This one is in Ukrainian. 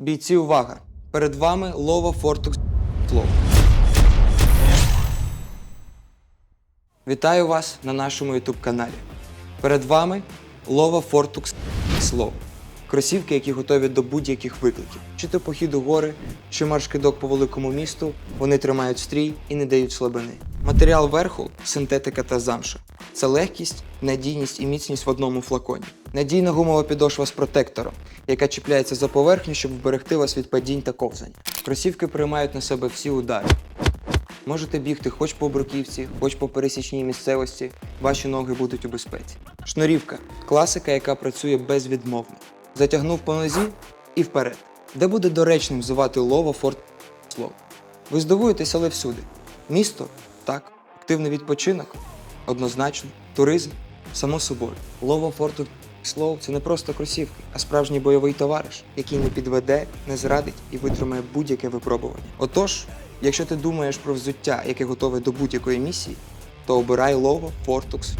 Бійці, увага! Перед вами Лова Фортукс Слово. Вітаю вас на нашому YouTube каналі. Перед вами Лова Фортукс Слово. Кросівки, які готові до будь-яких викликів. Чи то похід у гори, чи марш-кидок по великому місту, вони тримають стрій і не дають слабини. Матеріал верху синтетика та замша. Це легкість, надійність і міцність в одному флаконі. Надійна гумова підошва з протектором, яка чіпляється за поверхню, щоб вберегти вас від падінь та ковзань. Кросівки приймають на себе всі удари. Можете бігти хоч по бруківці, хоч по пересічній місцевості, ваші ноги будуть у безпеці. Шнурівка класика, яка працює безвідмовно. Затягнув по нозі і вперед. Де буде доречним взивати лово форт слово. Ви здивуєтесь, але всюди. Місто так, активний відпочинок, однозначно, туризм, само собою. лова форту слов це не просто кросівки, а справжній бойовий товариш, який не підведе, не зрадить і витримає будь-яке випробування. Отож, якщо ти думаєш про взуття, яке готове до будь-якої місії, то обирай лово Fortux